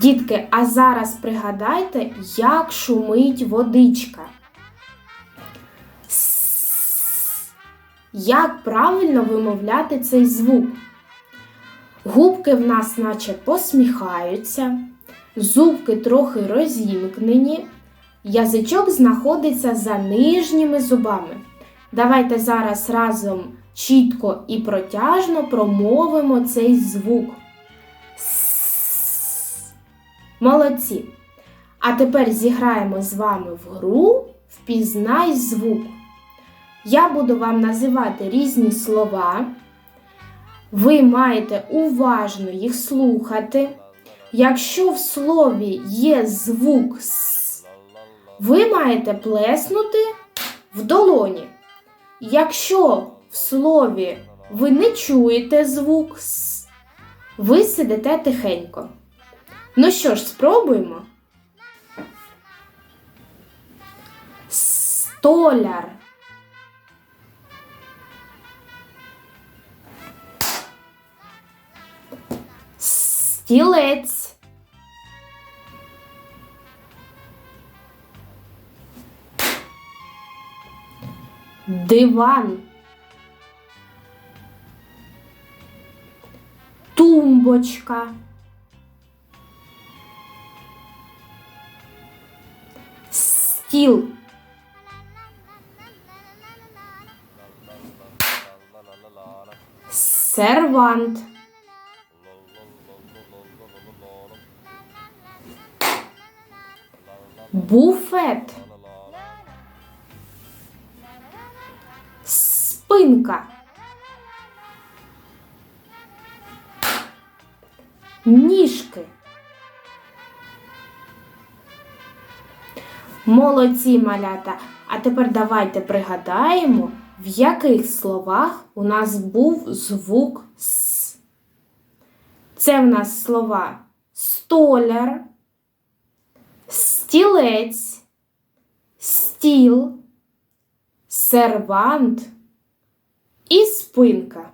Дітки, а зараз пригадайте, як шумить водичка. Як правильно вимовляти цей звук? Губки в нас наче посміхаються, зубки трохи розімкнені, язичок знаходиться за нижніми зубами. Давайте зараз разом чітко і протяжно промовимо цей звук. Молодці! А тепер зіграємо з вами в гру Впізнай звук. Я буду вам називати різні слова. Ви маєте уважно їх слухати. Якщо в слові є звук С, ви маєте плеснути в долоні. Якщо в слові ви не чуєте звук С, ви сидите тихенько. Ну що ж, спробуємо. Столяр. Стілець. Диван. Тумбочка. Стіл. Сервант. Буфет. Спинка. Ніжки. Молодці малята. А тепер давайте пригадаємо, в яких словах у нас був звук С. Це в нас слова столяр, стілець, стіл, сервант і спинка.